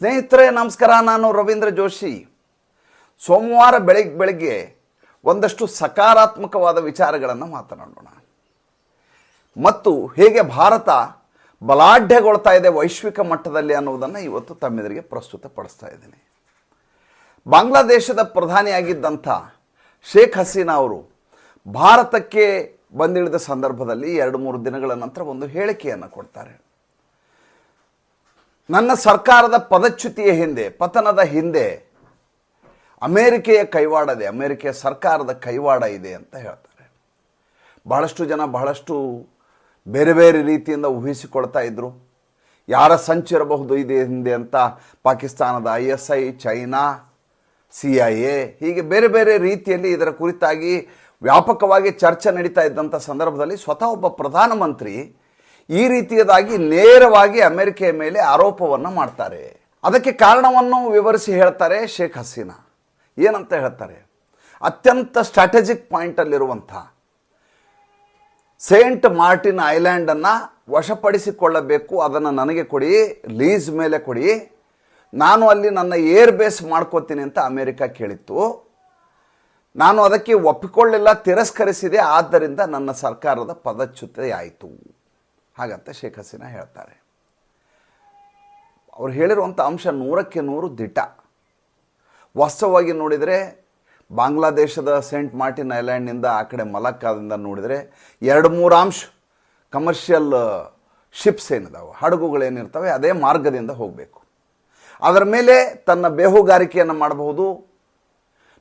ಸ್ನೇಹಿತರೆ, ನಮಸ್ಕಾರ. ನಾನು ರವೀಂದ್ರ ಜೋಶಿ. ಸೋಮವಾರ ಬೆಳಗ್ಗೆ ಬೆಳಗ್ಗೆ ಒಂದಷ್ಟು ಸಕಾರಾತ್ಮಕವಾದ ವಿಚಾರಗಳನ್ನು ಮಾತನಾಡೋಣ. ಮತ್ತು ಹೇಗೆ ಭಾರತ ಬಲಾಢ್ಯಗೊಳ್ತಾ ಇದೆ ವೈಶ್ವಿಕ ಮಟ್ಟದಲ್ಲಿ ಅನ್ನೋದನ್ನು ಇವತ್ತು ತಮ್ಮೆದುರಿಗೆ ಪ್ರಸ್ತುತಪಡಿಸ್ತಾ ಇದ್ದೀನಿ. ಬಾಂಗ್ಲಾದೇಶದ ಪ್ರಧಾನಿಯಾಗಿದ್ದಂಥ ಶೇಖ್ ಹಸೀನಾ ಅವರು ಭಾರತಕ್ಕೆ ಬಂದಿಳಿದ ಸಂದರ್ಭದಲ್ಲಿ ಎರಡು ಮೂರು ದಿನಗಳ ನಂತರ ಒಂದು ಹೇಳಿಕೆಯನ್ನು ಕೊಡ್ತಾರೆ. ನನ್ನ ಸರ್ಕಾರದ ಪದಚ್ಯುತಿಯ ಹಿಂದೆ, ಪತನದ ಹಿಂದೆ, ಅಮೇರಿಕೆಯ ಕೈವಾಡದೆ ಅಮೇರಿಕೆಯ ಸರ್ಕಾರದ ಕೈವಾಡ ಇದೆ ಅಂತ ಹೇಳ್ತಾರೆ. ಬಹಳಷ್ಟು ಜನ ಬಹಳಷ್ಟು ಬೇರೆ ಬೇರೆ ರೀತಿಯಿಂದ ಊಹಿಸಿಕೊಳ್ತಾ ಇದ್ರು. ಯಾರ ಸಂಚಿರಬಹುದು ಇದೆ ಹಿಂದೆ ಅಂತ ಪಾಕಿಸ್ತಾನದ I S I, China, C I A, ಹೀಗೆ ಬೇರೆ ಬೇರೆ ರೀತಿಯಲ್ಲಿ ಇದರ ಕುರಿತಾಗಿ ವ್ಯಾಪಕವಾಗಿ ಚರ್ಚೆ ನಡೀತಾ ಇದ್ದಂಥ ಸಂದರ್ಭದಲ್ಲಿ ಸ್ವತಃ ಒಬ್ಬ ಪ್ರಧಾನಮಂತ್ರಿ ಈ ರೀತಿಯದಾಗಿ ನೇರವಾಗಿ ಅಮೆರಿಕೆಯ ಮೇಲೆ ಆರೋಪವನ್ನು ಮಾಡ್ತಾರೆ. ಅದಕ್ಕೆ ಕಾರಣವನ್ನು ವಿವರಿಸಿ ಹೇಳ್ತಾರೆ ಶೇಖ್ ಹಸೀನಾ. ಏನಂತ ಹೇಳ್ತಾರೆ? ಅತ್ಯಂತ ಸ್ಟ್ರಾಟಜಿಕ್ ಪಾಯಿಂಟಲ್ಲಿರುವಂಥ ಸೇಂಟ್ ಮಾರ್ಟಿನ್ ಐಲ್ಯಾಂಡನ್ನು ವಶಪಡಿಸಿಕೊಳ್ಳಬೇಕು, ಅದನ್ನು ನನಗೆ ಕೊಡಿ, ಲೀಸ್ ಮೇಲೆ ಕೊಡಿ. ನಾನು ಅಲ್ಲಿ ನನ್ನ ಏರ್ ಬೇಸ್ ಮಾಡ್ಕೋತೀನಿ ಅಂತ ಅಮೆರಿಕ ಕೇಳಿತ್ತು. ನಾನು ಅದಕ್ಕೆ ಒಪ್ಪಿಕೊಳ್ಳಿಲ್ಲ, ತಿರಸ್ಕರಿಸಿದೆ, ಆದ್ದರಿಂದ ನನ್ನ ಸರ್ಕಾರದ ಪದಚ್ಯುತೆಯಾಯಿತು ಹಾಗಂತ ಶೇಖ್ ಹಸೀನಾ ಹೇಳ್ತಾರೆ. ಅವ್ರು ಹೇಳಿರುವಂಥ ಅಂಶ ನೂರಕ್ಕೆ ನೂರು ದಿಟ ವಾಸ್ತವವಾಗಿ ನೋಡಿದರೆ ಬಾಂಗ್ಲಾದೇಶದ ಸೇಂಟ್ ಮಾರ್ಟಿನ್ ಐಲ್ಯಾಂಡ್ನಿಂದ ಆ ಕಡೆ ಮಲಕ್ಕಾದಿಂದ ನೋಡಿದರೆ ಎರಡು ಮೂರು ಅಂಶ ಕಮರ್ಷಿಯಲ್ ಶಿಪ್ಸ್ ಏನಿದಾವೆ, ಹಡಗುಗಳೇನಿರ್ತವೆ, ಅದೇ ಮಾರ್ಗದಿಂದ ಹೋಗಬೇಕು. ಅದರ ಮೇಲೆ ತನ್ನ ಬೇಹುಗಾರಿಕೆಯನ್ನು ಮಾಡಬಹುದು.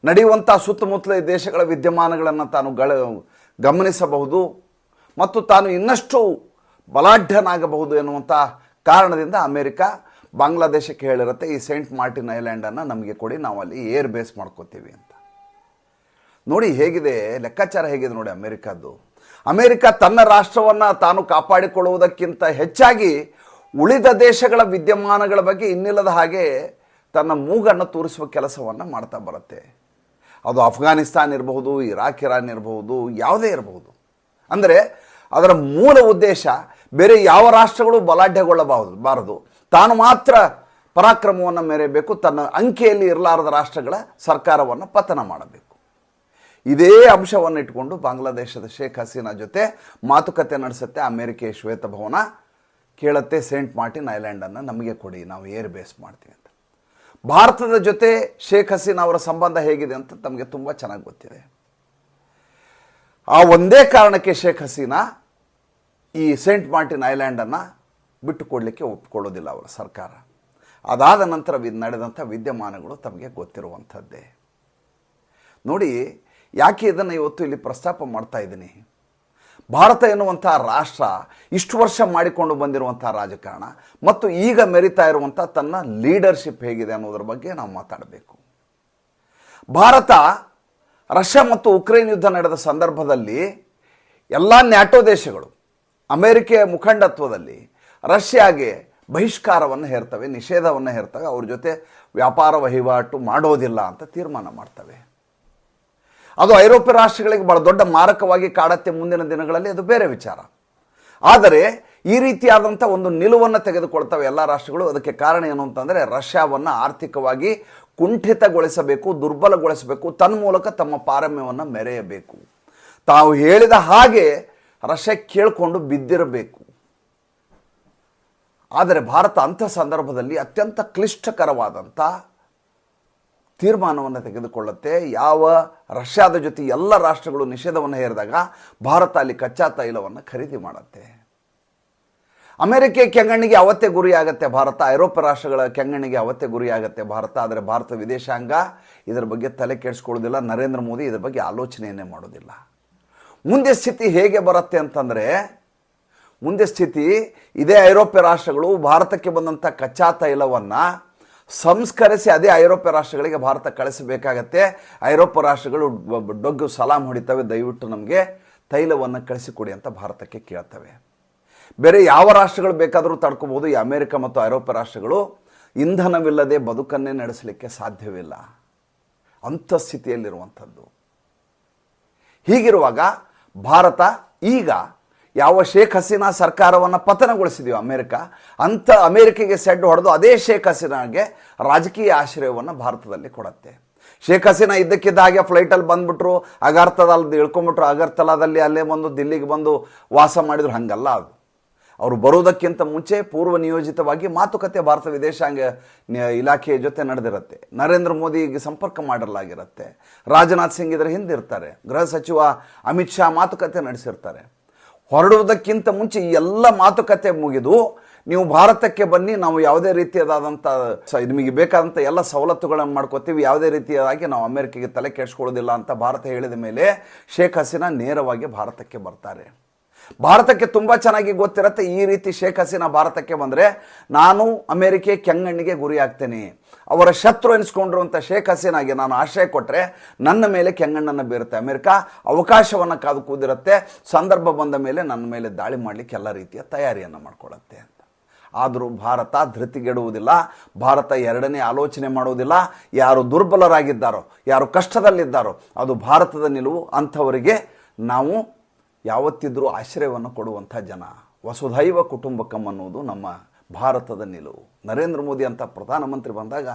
ನಡೆಯುವಂಥ ಸುತ್ತಮುತ್ತಲ ದೇಶಗಳ ವಿದ್ಯಮಾನಗಳನ್ನು ತಾನು ಗಳ, ಗಮನಿಸಬಹುದು. ಮತ್ತು ತಾನು ಇನ್ನಷ್ಟು ಬಲಾಢ್ಯನಾಗಬಹುದು ಎನ್ನುವಂಥ ಕಾರಣದಿಂದ ಅಮೇರಿಕ ಬಾಂಗ್ಲಾದೇಶಕ್ಕೆ ಹೇಳಿರುತ್ತೆ, ಈ ಸೇಂಟ್ ಮಾರ್ಟಿನ್ ಐಲ್ಯಾಂಡನ್ನು ನಮಗೆ ಕೊಡಿ ನಾವು ಅಲ್ಲಿ ಏರ್ ಬೇಸ್ ಮಾಡ್ಕೋತೀವಿ ಅಂತ. ನೋಡಿ ಹೇಗಿದೆ, ಲೆಕ್ಕಾಚಾರ ಹೇಗಿದೆ ನೋಡಿ ಅಮೇರಿಕಾದ್ದು. ಅಮೇರಿಕ ತನ್ನ ರಾಷ್ಟ್ರವನ್ನು ತಾನು ಕಾಪಾಡಿಕೊಳ್ಳುವುದಕ್ಕಿಂತ ಹೆಚ್ಚಾಗಿ ಉಳಿದ ದೇಶಗಳ ವಿದ್ಯಮಾನಗಳ ಬಗ್ಗೆ ಇನ್ನಿಲ್ಲದ ಹಾಗೆ ತನ್ನ ಮೂಗನ್ನು ತೋರಿಸುವ ಕೆಲಸವನ್ನು ಮಾಡ್ತಾ ಬರುತ್ತೆ. ಅದು ಅಫ್ಘಾನಿಸ್ತಾನ್ ಇರಬಹುದು, ಇರಾಕ್, ಇರಾನ್ ಇರಬಹುದು, ಯಾವುದೇ ಇರಬಹುದು. ಅಂದರೆ ಅದರ ಮೂಲ ಉದ್ದೇಶ ಬೇರೆ ಯಾವ ರಾಷ್ಟ್ರಗಳು ಬಲಾಢ್ಯಗೊಳ್ಳಬಾರದು, ಬಾರದು. ತಾನು ಮಾತ್ರ ಪರಾಕ್ರಮವನ್ನು ಮೆರೆಯಬೇಕು, ತನ್ನ ಅಂಕೆಯಲ್ಲಿ ಇರಲಾರದ ರಾಷ್ಟ್ರಗಳ ಸರ್ಕಾರವನ್ನು ಪತನ ಮಾಡಬೇಕು. ಇದೇ ಅಂಶವನ್ನು ಇಟ್ಕೊಂಡು ಬಾಂಗ್ಲಾದೇಶದ ಶೇಖ್ ಹಸೀನಾ ಜೊತೆ ಮಾತುಕತೆ ನಡೆಸುತ್ತೆ ಅಮೆರಿಕೆಯ ಶ್ವೇತಭವನ. ಕೇಳುತ್ತೆ ಸೇಂಟ್ ಮಾರ್ಟಿನ್ ಐಲ್ಯಾಂಡನ್ನು, ನಮಗೆ ಕೊಡಿ, ನಾವು ಏರ್ ಬೇಸ್ ಮಾಡ್ತೀವಿ ಅಂತ. ಭಾರತದ ಜೊತೆ ಶೇಖ್ ಹಸೀನಾ ಅವರ ಸಂಬಂಧ ಹೇಗಿದೆ ಅಂತ ತಮಗೆ ತುಂಬ ಚೆನ್ನಾಗಿ ಗೊತ್ತಿದೆ. ಆ ಒಂದೇ ಕಾರಣಕ್ಕೆ ಶೇಖ್ ಹಸೀನಾ ಈ ಸೇಂಟ್ ಮಾರ್ಟಿನ್ ಐಲ್ಯಾಂಡನ್ನು ಬಿಟ್ಟು ಕೊಡಲಿಕ್ಕೆ ಒಪ್ಪಿಕೊಳ್ಳೋದಿಲ್ಲ ಅವರ ಸರ್ಕಾರ. ಅದಾದ ನಂತರ ವಿ, ನಡೆದಂಥ ವಿದ್ಯಮಾನಗಳು ತಮಗೆ ಗೊತ್ತಿರುವಂಥದ್ದೇ. ನೋಡಿ, ಯಾಕೆ ಇದನ್ನು ಇವತ್ತು ಇಲ್ಲಿ ಪ್ರಸ್ತಾಪ ಮಾಡ್ತಾ ಇದ್ದೀನಿ? ಭಾರತ ಎನ್ನುವಂಥ ರಾಷ್ಟ್ರ ಇಷ್ಟು ವರ್ಷ ಮಾಡಿಕೊಂಡು ಬಂದಿರುವಂಥ ರಾಜಕಾರಣ ಮತ್ತು ಈಗ ಮೆರಿತಾ ಇರುವಂಥ ತನ್ನ ಲೀಡರ್ಶಿಪ್ ಹೇಗಿದೆ ಅನ್ನೋದ್ರ ಬಗ್ಗೆ ನಾವು ಮಾತಾಡಬೇಕು. ಭಾರತ, ರಷ್ಯಾ ಮತ್ತು ಉಕ್ರೇನ್ ಯುದ್ಧ ನಡೆದ ಸಂದರ್ಭದಲ್ಲಿ ಎಲ್ಲ ನ್ಯಾಟೋ ದೇಶಗಳು ಅಮೆರಿಕೆಯ ಮುಖಂಡತ್ವದಲ್ಲಿ ರಷ್ಯಾಗೆ ಬಹಿಷ್ಕಾರವನ್ನು ಹೇರ್ತವೆ, ನಿಷೇಧವನ್ನು ಹೇರ್ತವೆ, ಅವ್ರ ಜೊತೆ ವ್ಯಾಪಾರ ವಹಿವಾಟು ಮಾಡೋದಿಲ್ಲ ಅಂತ ತೀರ್ಮಾನ ಮಾಡ್ತವೆ. ಅದು ಐರೋಪ್ಯ ರಾಷ್ಟ್ರಗಳಿಗೆ ಬಹಳ ದೊಡ್ಡ ಮಾರಕವಾಗಿ ಕಾಡತ್ತೆ ಮುಂದಿನ ದಿನಗಳಲ್ಲಿ, ಅದು ಬೇರೆ ವಿಚಾರ. ಆದರೆ ಈ ರೀತಿಯಾದಂಥ ಒಂದು ನಿಲುವನ್ನು ತೆಗೆದುಕೊಳ್ತವೆ ಎಲ್ಲ ರಾಷ್ಟ್ರಗಳು. ಅದಕ್ಕೆ ಕಾರಣ ಏನು ಅಂತಂದರೆ, ರಷ್ಯಾವನ್ನು ಆರ್ಥಿಕವಾಗಿ ಕುಂಠಿತಗೊಳಿಸಬೇಕು, ದುರ್ಬಲಗೊಳಿಸಬೇಕು, ತನ್ಮೂಲಕ ತಮ್ಮ ಪಾರಮ್ಯವನ್ನು ಮೆರೆಯಬೇಕು. ತಾವು ಹೇಳಿದ ಹಾಗೆ ರಷ್ಯಾ ಕೇಳಿಕೊಂಡು ಬಿದ್ದಿರಬೇಕು. ಆದರೆ ಭಾರತ ಅಂಥ ಸಂದರ್ಭದಲ್ಲಿ ಅತ್ಯಂತ ಕ್ಲಿಷ್ಟಕರವಾದಂಥ ತೀರ್ಮಾನವನ್ನು ತೆಗೆದುಕೊಳ್ಳುತ್ತೆ. ಯಾವ ರಷ್ಯಾದ ಜೊತೆ ಎಲ್ಲ ರಾಷ್ಟ್ರಗಳು ನಿಷೇಧವನ್ನು ಹೇರಿದಾಗ ಭಾರತ ಅಲ್ಲಿ ಕಚ್ಚಾ ತೈಲವನ್ನು ಖರೀದಿ ಮಾಡುತ್ತೆ. ಅಮೆರಿಕ ಕೆಂಗಣ್ಣಿಗೆ ಅವತ್ತೇ ಗುರಿಯಾಗತ್ತೆ ಭಾರತ. ಐರೋಪ್ಯ ರಾಷ್ಟ್ರಗಳ ಕೆಂಗಣ್ಣಿಗೆ ಅವತ್ತೇ ಗುರಿಯಾಗತ್ತೆ ಭಾರತ. ಆದರೆ ಭಾರತ ವಿದೇಶಾಂಗ ಇದರ ಬಗ್ಗೆ ತಲೆ ಕೆಡಿಸ್ಕೊಳ್ಳೋದಿಲ್ಲ. ನರೇಂದ್ರ ಮೋದಿ ಇದರ ಬಗ್ಗೆ ಆಲೋಚನೆಯನ್ನೇ ಮಾಡೋದಿಲ್ಲ. ಮುಂದೆ ಸ್ಥಿತಿ ಹೇಗೆ ಬರುತ್ತೆ ಅಂತಂದರೆ, ಮುಂದೆ ಸ್ಥಿತಿ, ಇದೇ ಐರೋಪ್ಯ ರಾಷ್ಟ್ರಗಳು ಭಾರತಕ್ಕೆ ಬಂದಂಥ ಕಚ್ಚಾ ತೈಲವನ್ನು ಸಂಸ್ಕರಿಸಿ ಅದೇ ಐರೋಪ್ಯ ರಾಷ್ಟ್ರಗಳಿಗೆ ಭಾರತ ಕಳಿಸಬೇಕಾಗತ್ತೆ. ಐರೋಪ್ಯ ರಾಷ್ಟ್ರಗಳು ಡೊಗ್ಗು ಸಲಾಂ ಹೊಡಿತವೆ, ದಯವಿಟ್ಟು ನಮಗೆ ತೈಲವನ್ನು ಕಳಿಸಿಕೊಡಿ ಅಂತ ಭಾರತಕ್ಕೆ ಕೇಳ್ತವೆ. ಬೇರೆ ಯಾವ ರಾಷ್ಟ್ರಗಳು ಬೇಕಾದರೂ ತಡ್ಕೋಬೋದು, ಈ ಅಮೆರಿಕ ಮತ್ತು ಐರೋಪ್ಯ ರಾಷ್ಟ್ರಗಳು ಇಂಧನವಿಲ್ಲದೆ ಬದುಕನ್ನೇ ನಡೆಸಲಿಕ್ಕೆ ಸಾಧ್ಯವಿಲ್ಲ. ಅಂಥ ಸ್ಥಿತಿಯಲ್ಲಿರುವಂಥದ್ದು. ಹೀಗಿರುವಾಗ ಭಾರತ ಈಗ ಯಾವ ಶೇಖ್ ಹಸೀನಾ ಸರ್ಕಾರವನ್ನು ಪತನಗೊಳಿಸಿದೀವಿ ಅಮೆರಿಕ ಅಂಥ ಅಮೆರಿಕೆಗೆ ಸೆಡ್ ಹೊಡೆದು ಅದೇ ಶೇಖ್ ಹಸೀನಾಗೆ ರಾಜಕೀಯ ಆಶ್ರಯವನ್ನು ಭಾರತದಲ್ಲಿ ಕೊಡುತ್ತೆ. ಶೇಖ್ ಹಸೀನಾ ಇದ್ದಕ್ಕಿದ್ದ ಹಾಗೆ ಫ್ಲೈಟಲ್ಲಿ ಬಂದ್ಬಿಟ್ರು ಅಗರ್ತದಲ್ಲಿ ಇಳ್ಕೊಂಬಿಟ್ರು ಅಗರ್ತಲಾದಲ್ಲಿ ಅಲ್ಲೇ ಬಂದು ದಿಲ್ಲಿಗೆ ಬಂದು ವಾಸ ಮಾಡಿದ್ರು, ಹಂಗಲ್ಲ ಅದು. ಅವರು ಬರೋದಕ್ಕಿಂತ ಮುಂಚೆ ಪೂರ್ವ ನಿಯೋಜಿತವಾಗಿ ಮಾತುಕತೆ ಭಾರತ ವಿದೇಶಾಂಗ ಇಲಾಖೆಯ ಜೊತೆ ನಡೆದಿರುತ್ತೆ. ನರೇಂದ್ರ ಮೋದಿಗೆ ಸಂಪರ್ಕ ಮಾಡಲಾಗಿರುತ್ತೆ. ರಾಜನಾಥ್ ಸಿಂಗ್ ಇದರ ಹಿಂದಿರ್ತಾರೆ ಗೃಹ ಸಚಿವ ಅಮಿತ್ ಶಾ ಮಾತುಕತೆ ನಡೆಸಿರ್ತಾರೆ. ಹೊರಡುವುದಕ್ಕಿಂತ ಮುಂಚೆ ಎಲ್ಲ ಮಾತುಕತೆ ಮುಗಿದು ನೀವು ಭಾರತಕ್ಕೆ ಬನ್ನಿ, ನಾವು ಯಾವುದೇ ರೀತಿಯಾದಂಥ ನಿಮಗೆ ಬೇಕಾದಂಥ ಎಲ್ಲ ಸವಲತ್ತುಗಳನ್ನು ಮಾಡ್ಕೋತೀವಿ, ಯಾವುದೇ ರೀತಿಯಾಗಿ ನಾವು ಅಮೆರಿಕೆಗೆ ತಲೆ ಕೆಡಿಸ್ಕೊಳ್ಳೋದಿಲ್ಲ ಅಂತ ಭಾರತ ಹೇಳಿದ ಮೇಲೆ ಶೇಖ್ ಹಸೀನಾ ನೇರವಾಗಿ ಭಾರತಕ್ಕೆ ಬರ್ತಾರೆ. ಭಾರತಕ್ಕೆ ತುಂಬ ಚೆನ್ನಾಗಿ ಗೊತ್ತಿರುತ್ತೆ ಈ ರೀತಿ ಶೇಖ್ ಹಸೀನಾ ಭಾರತಕ್ಕೆ ಬಂದರೆ ನಾನು ಅಮೆರಿಕೆ ಕೆಂಗಣ್ಣಿಗೆ ಗುರಿ ಆಗ್ತೇನೆ ಅವರ ಶತ್ರು ಎನಿಸ್ಕೊಂಡಿರುವಂಥ ಶೇಖ್ ಹಸೀನಾಗೆ ನಾನು ಆಶ್ರಯ ಕೊಟ್ಟರೆ ನನ್ನ ಮೇಲೆ ಕೆಂಗಣ್ಣನ್ನು ಬೀರುತ್ತೆ. ಅಮೆರಿಕ ಅವಕಾಶವನ್ನು ಕಾದು ಕೂದಿರುತ್ತೆ. ಸಂದರ್ಭ ಬಂದ ಮೇಲೆ ನನ್ನ ಮೇಲೆ ದಾಳಿ ಮಾಡಲಿಕ್ಕೆ ಎಲ್ಲ ರೀತಿಯ ತಯಾರಿಯನ್ನು ಮಾಡಿಕೊಳ್ಳುತ್ತೆ ಅಂತ. ಆದರೂ ಭಾರತ ಧೃತಿಗೆಡುವುದಿಲ್ಲ. ಭಾರತ ಎರಡನೇ ಆಲೋಚನೆ ಮಾಡುವುದಿಲ್ಲ. ಯಾರು ದುರ್ಬಲರಾಗಿದ್ದಾರೋ, ಯಾರು ಕಷ್ಟದಲ್ಲಿದ್ದಾರೋ, ಅದು ಭಾರತದ ನಿಲುವು. ಅಂಥವರಿಗೆ ನಾವು ಯಾವತ್ತಿದ್ರೂ ಆಶ್ರಯವನ್ನು ಕೊಡುವಂಥ ಜನ, ವಸುಧೈವ ಕುಟುಂಬಕಂ ಅನ್ನೋದು ನಮ್ಮ ಭಾರತದ ನಿಲುವು. ನರೇಂದ್ರ ಮೋದಿ ಅಂತ ಪ್ರಧಾನಮಂತ್ರಿ ಬಂದಾಗ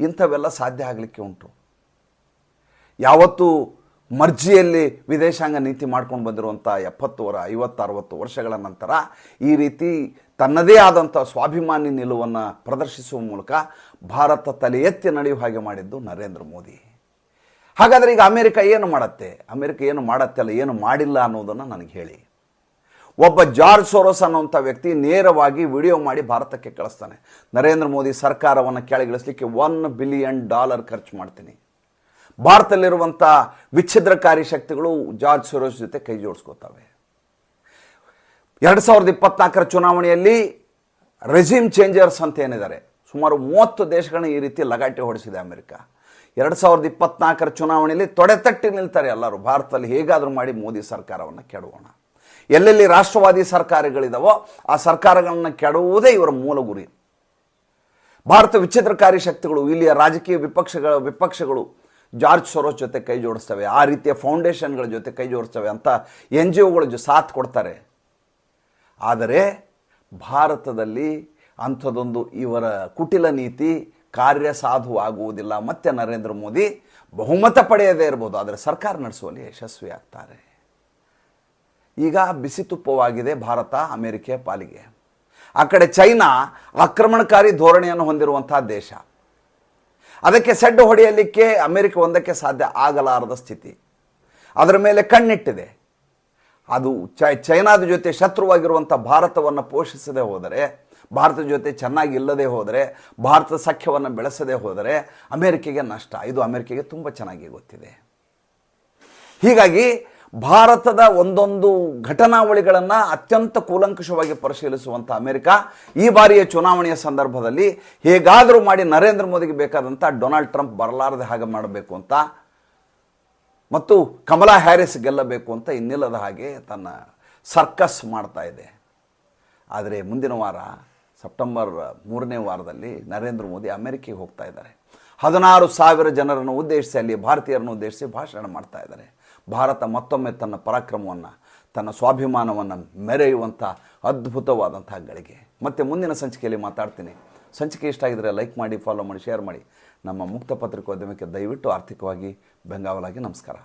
ಇಂಥವೆಲ್ಲ ಸಾಧ್ಯ ಆಗಲಿಕ್ಕೆ ಉಂಟು. ಯಾವತ್ತು ಮರ್ಜಿಯಲ್ಲಿ ವಿದೇಶಾಂಗ ನೀತಿ ಮಾಡ್ಕೊಂಡು ಬಂದಿರುವಂಥ ಎಪ್ಪತ್ತು ವರ ಐವತ್ತು ಅರವತ್ತು ವರ್ಷಗಳ ನಂತರ ಈ ರೀತಿ ತನ್ನದೇ ಆದಂಥ ಸ್ವಾಭಿಮಾನಿ ನಿಲುವನ್ನು ಪ್ರದರ್ಶಿಸುವ ಮೂಲಕ ಭಾರತ ತಲೆ ಎತ್ತಿ ನಡೆಯುವ ಹಾಗೆ ಮಾಡಿದ್ದು ನರೇಂದ್ರ ಮೋದಿ. ಹಾಗಾದರೆ ಈಗ ಅಮೆರಿಕ ಏನು ಮಾಡತ್ತೆ? ಅಮೆರಿಕ ಏನು ಮಾಡತ್ತೆ ಅಲ್ಲ, ಏನು ಮಾಡಿಲ್ಲ ಅನ್ನೋದನ್ನು ನನಗೆ ಹೇಳಿ. ಒಬ್ಬ ಜಾರ್ಜ್ ಸೋರೋಸ್ ಅನ್ನುವಂಥ ವ್ಯಕ್ತಿ ನೇರವಾಗಿ ವಿಡಿಯೋ ಮಾಡಿ ಭಾರತಕ್ಕೆ ಕಳಿಸ್ತಾನೆ. ನರೇಂದ್ರ ಮೋದಿ ಸರ್ಕಾರವನ್ನು ಕೆಳಗಿಳಿಸಲಿಕ್ಕೆ ಒನ್ ಬಿಲಿಯನ್ ಡಾಲರ್ ಖರ್ಚು ಮಾಡ್ತೀನಿ. ಭಾರತದಲ್ಲಿರುವಂಥ ವಿಚ್ಛಿದ್ರಕಾರಿ ಶಕ್ತಿಗಳು ಜಾರ್ಜ್ ಸೋರೋಸ್ ಜೊತೆ ಕೈ ಜೋಡಿಸ್ಕೋತವೆ. ಎರಡು ಸಾವಿರದ ಇಪ್ಪತ್ನಾಲ್ಕರ ಚುನಾವಣೆಯಲ್ಲಿ ರೆಜಿಮ್ ಚೇಂಜರ್ಸ್ ಅಂತ ಏನಿದ್ದಾರೆ? ಸುಮಾರು ಮೂವತ್ತು ದೇಶಗಳನ್ನ ಈ ರೀತಿ ಲಗಾಟೆ ಹೊಡೆಸಿದೆ ಅಮೆರಿಕ. ಎರಡು ಸಾವಿರದ ಇಪ್ಪತ್ನಾಲ್ಕರ ಚುನಾವಣೆಯಲ್ಲಿ ತೊಡೆತಟ್ಟಿ ನಿಲ್ತಾರೆ ಎಲ್ಲರೂ. ಭಾರತದಲ್ಲಿ ಹೇಗಾದರೂ ಮಾಡಿ ಮೋದಿ ಸರ್ಕಾರವನ್ನು ಕೆಡವೋಣ. ಎಲ್ಲೆಲ್ಲಿ ರಾಷ್ಟ್ರವಾದಿ ಸರ್ಕಾರಗಳಿದಾವೋ ಆ ಸರ್ಕಾರಗಳನ್ನು ಕೆಡುವುದೇ ಇವರ ಮೂಲ ಗುರಿ. ಭಾರತ ವಿಚ್ಛಿದ್ರಕಾರಿ ಶಕ್ತಿಗಳು, ಇಲ್ಲಿಯ ರಾಜಕೀಯ ವಿಪಕ್ಷಗಳ ವಿಪಕ್ಷಗಳು ಜಾರ್ಜ್ ಸೊರೋಸ್ ಜೊತೆ ಕೈ ಜೋಡಿಸ್ತವೆ. ಆ ರೀತಿಯ ಫೌಂಡೇಶನ್ಗಳ ಜೊತೆ ಕೈ ಜೋಡಿಸ್ತವೆ ಅಂತ ಎನ್ ಜಿ ಒಗಳ ಜೊ ಸಾಥ್ ಕೊಡ್ತಾರೆ. ಆದರೆ ಭಾರತದಲ್ಲಿ ಅಂಥದ್ದೊಂದು ಇವರ ಕುಟಿಲ ನೀತಿ ಕಾರ್ಯಸಾಧುವಾಗುವುದಿಲ್ಲ ಮತ್ತೆ ನರೇಂದ್ರ ಮೋದಿ ಬಹುಮತ ಪಡೆಯದೇ ಇರ್ಬೋದು, ಆದರೆ ಸರ್ಕಾರ ನಡೆಸುವಲ್ಲಿ ಯಶಸ್ವಿಯಾಗ್ತಾರೆ ಈಗ ಬಿಸಿ ತುಪ್ಪವಾಗಿದೆ ಭಾರತ ಅಮೆರಿಕೆಯ ಪಾಲಿಗೆ. ಆ ಕಡೆ ಚೈನಾ ಆಕ್ರಮಣಕಾರಿ ಧೋರಣೆಯನ್ನು ಹೊಂದಿರುವಂತಹ ದೇಶ. ಅದಕ್ಕೆ ಸೆಡ್ಡು ಹೊಡೆಯಲಿಕ್ಕೆ ಅಮೆರಿಕ ಒಂದಕ್ಕೆ ಸಾಧ್ಯ ಆಗಲಾರದ ಸ್ಥಿತಿ. ಅದರ ಮೇಲೆ ಕಣ್ಣಿಟ್ಟಿದೆ. ಅದು ಚೈನಾದ ಜೊತೆ ಶತ್ರುವಾಗಿರುವಂಥ ಭಾರತವನ್ನು ಪೋಷಿಸದೆ ಹೋದರೆ ಭಾರತದ ಜೊತೆ ಚೆನ್ನಾಗಿ ಇಲ್ಲದೆ ಹೋದರೆ, ಭಾರತದ ಸಖ್ಯವನ್ನು ಬೆಳೆಸದೆ ಹೋದರೆ ಅಮೆರಿಕೆಗೆ ನಷ್ಟ. ಇದು ಅಮೆರಿಕೆಗೆ ತುಂಬ ಚೆನ್ನಾಗಿ ಗೊತ್ತಿದೆ. ಹೀಗಾಗಿ ಭಾರತದ ಒಂದೊಂದು ಘಟನಾವಳಿಗಳನ್ನು ಅತ್ಯಂತ ಕೂಲಂಕಷವಾಗಿ ಪರಿಶೀಲಿಸುವಂಥ ಅಮೆರಿಕ ಈ ಬಾರಿಯ ಚುನಾವಣೆಯ ಸಂದರ್ಭದಲ್ಲಿ ಹೇಗಾದರೂ ಮಾಡಿ ನರೇಂದ್ರ ಮೋದಿಗೆ ಬೇಕಾದಂಥ ಡೊನಾಲ್ಡ್ ಟ್ರಂಪ್ ಬರಲಾರದೆ ಹಾಗೆ ಮಾಡಬೇಕು ಅಂತ ಮತ್ತು ಕಮಲಾ ಹ್ಯಾರಿಸ್ ಗೆಲ್ಲಬೇಕು ಅಂತ ಇನ್ನಿಲ್ಲದ ಹಾಗೆ ತನ್ನ ಸರ್ಕಸ್ ಮಾಡ್ತಾ ಇದೆ. ಆದರೆ ಮುಂದಿನ ವಾರ ಸೆಪ್ಟೆಂಬರ್ ಮೂರನೇ ವಾರದಲ್ಲಿ ನರೇಂದ್ರ ಮೋದಿ ಅಮೆರಿಕೆಗೆ ಹೋಗ್ತಾ ಇದ್ದಾರೆ. ಹದಿನಾರು ಸಾವಿರ ಜನರನ್ನು ಉದ್ದೇಶಿಸಿ ಅಲ್ಲಿ ಭಾರತೀಯರನ್ನು ಉದ್ದೇಶಿಸಿ ಭಾಷಣ ಮಾಡ್ತಾ ಇದ್ದಾರೆ. ಭಾರತ ಮತ್ತೊಮ್ಮೆ ತನ್ನ ಪರಾಕ್ರಮವನ್ನು, ತನ್ನ ಸ್ವಾಭಿಮಾನವನ್ನು ಮೆರೆಯುವಂಥ ಅದ್ಭುತವಾದಂಥ ಗಳಿಗೆ. ಮತ್ತೆ ಮುಂದಿನ ಸಂಚಿಕೆಯಲ್ಲಿ ಮಾತಾಡ್ತೀನಿ. ಸಂಚಿಕೆ ಇಷ್ಟ ಆಗಿದ್ರೆ ಲೈಕ್ ಮಾಡಿ ಫಾಲೋ ಮಾಡಿ ಶೇರ್ ಮಾಡಿ. ನಮ್ಮ ಮುಕ್ತ ಪತ್ರಿಕೋದ್ಯಮಕ್ಕೆ ದಯವಿಟ್ಟು ಆರ್ಥಿಕವಾಗಿ ಬೆಂಗಾವಲಾಗಿ ನಮಸ್ಕಾರ.